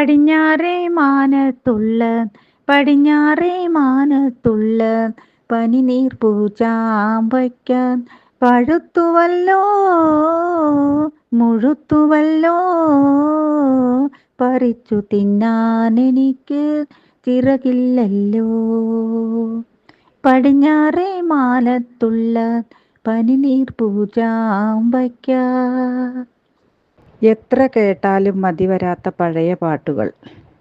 പടിഞ്ഞാറേ മാനത്തുള്ള പടിഞ്ഞാറേ മാനത്തുള്ള പനിനീർ പൂജാമ്പയ്ക്കാൻ പഴുത്തുവല്ലോ മുഴുത്തുവല്ലോ. പറിച്ചു തിന്നാൻ എനിക്ക് ചിറകില്ലല്ലോ. പടിഞ്ഞാറേ മാനത്തുള്ള പനിനീർ പൂജാമ്പയ്ക്ക എത്ര കേട്ടാലും മതി വരാത്ത പഴയ പാട്ടുകൾ.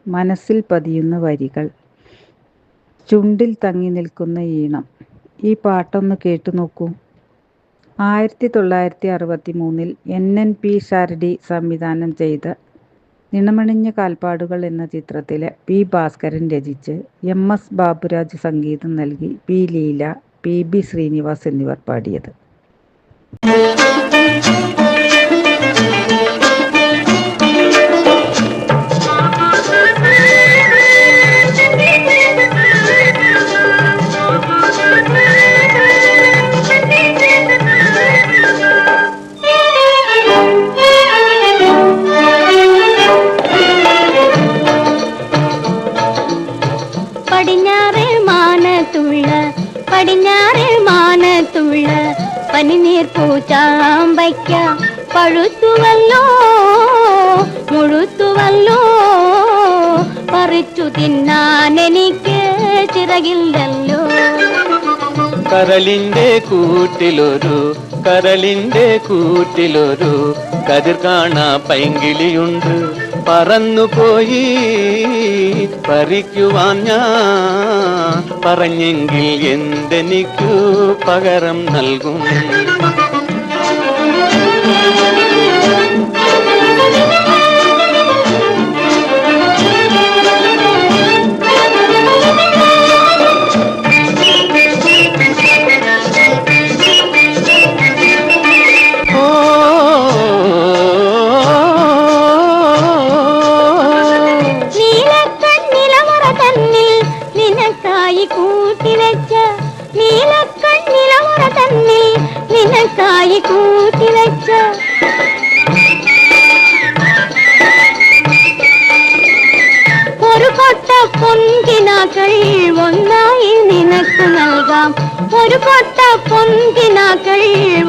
മനസ്സിൽ പതിയുന്ന വരികൾ. ചുണ്ടിൽ തങ്ങി നിൽക്കുന്ന ഈണം. ഈ പാട്ടൊന്ന് കേട്ടു നോക്കൂ. ആയിരത്തി തൊള്ളായിരത്തി അറുപത്തി മൂന്നിൽ എൻ എൻ പി ഷാരടി സംവിധാനം ചെയ്ത നിണമണിഞ്ഞ കാൽപ്പാടുകൾ എന്ന ചിത്രത്തിലെ പി ഭാസ്കരൻ രചിച്ച് എം എസ് ബാബുരാജ് സംഗീതം നൽകി P Leela P B Srinivas എന്നിവർ പാടിയത്. മാനത്തുള്ള മാന മാനത്തുള്ള പനിനീർ പൂച്ചാമ്പയ്ക്ക പഴുത്തുവല്ലോ മുഴുത്തുവല്ലോ പറിച്ചു തിന്നാൻ എനിക്ക് ചിറകില്ലല്ലോ. കരളിന്റെ കൂട്ടിലൊരു കരളിന്റെ കൂട്ടിലൊരു കതിർ കാണാ പൈങ്കിളിയുണ്ട്. പറന്നുപോയി പറിക്കുവാൻ ഞാൻ പറഞ്ഞെങ്കിൽ എന്തെനിക്കു പകരം നൽകും? കൂട്ടിവെച്ച നീലക്കണ്ണിലമുറ തന്നിൽ നിനക്കായി കൂട്ടിവെച്ച ഒരു കൊട്ട പൊൻകിനാക്കൾ ഒന്നായി നിനക്ക് നൽകാം. ഒരു കൊട്ട പൊൻകിനാക്കൾ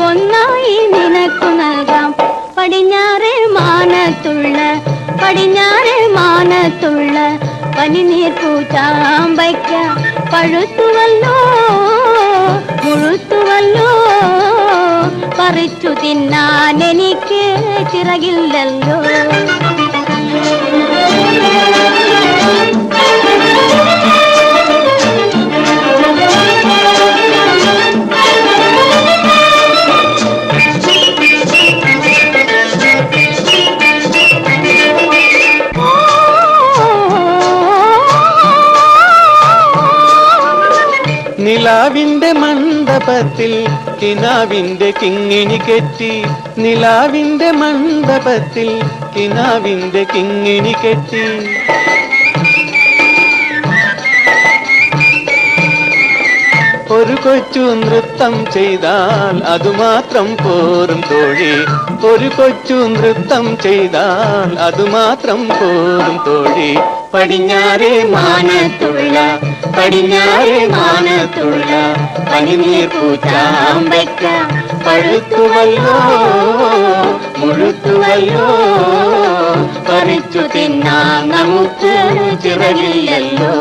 ഒന്നായി നിനക്ക് നൽകാം. പടിഞ്ഞാറ് മാനത്തുള്ള പടിഞ്ഞാറ് മാനത്തുള്ള പനിനീർ പൂച്ചാമ്പയ്ക്ക പഴുത്തുവല്ലോ മുഴുത്തുവല്ലോ പറിച്ചു തിന്നാൻ എനിക്ക് ചിറകില്ലല്ലോ. നിലാവിന്റെ മണ്ഡപത്തിൽ കിനാവിന്റെ കിങ്ങിണി കെട്ടി നിലാവിന്റെ മണ്ഡപത്തിൽ കിനാവിന്റെ കിങ്ങിണി കെട്ടി. ഒരു കൊച്ചു നൃത്തം ചെയ്താൽ അതുമാത്രം പോരും തോഴി. ഒരു കൊച്ചു നൃത്തം ചെയ്താൽ അതുമാത്രം പോരും തോഴി. പടിഞ്ഞാറേ മാനത്തുള്ള പടിഞ്ഞാറേ മാനത്തുള്ള പനിനീർ പൂച്ചാമ്പയ്ക്ക പഴുത്തുവല്ലോ മുഴുത്തുവല്ലോ പറിച്ചു തിന്നാൻ നമുക്ക് ചിറകില്ലല്ലോ.